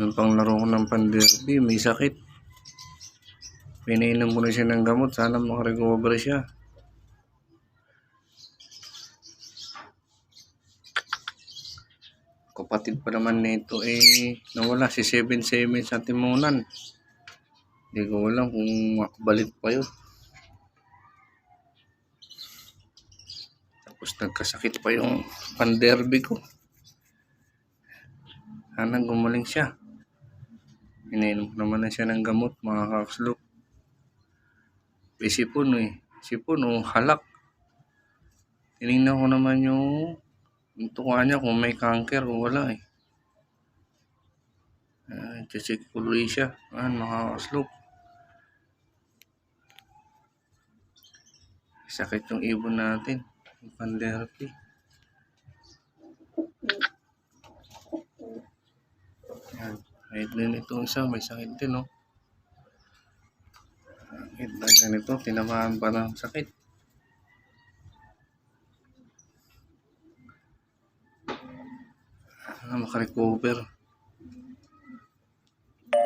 Yung pang laro ko ng panderby, may sakit. Pinainom ko na siya ng gamot, sana makarecover siya. Kapatid pa naman nito eh, nawala si 77 sa Timunan. Hindi ko alam kung balik pa yun. Tapos nagkasakit pa yung panderby ko. Sana gumaling siya. Inainom naman na siya ng gamot, mga kakslok. Eh, sipon eh. Sipon o halak. Tinignan ko naman yung, tuka niya kung may cancer o wala eh. Uh, check ko siya. Ayan, mga kakslok. Sakit yung ibon natin. Yung panderby. Kahit din ito isa, may sakit din, no? Kahit na ganito, tinamaan pa ng sakit. Ah, makarecover.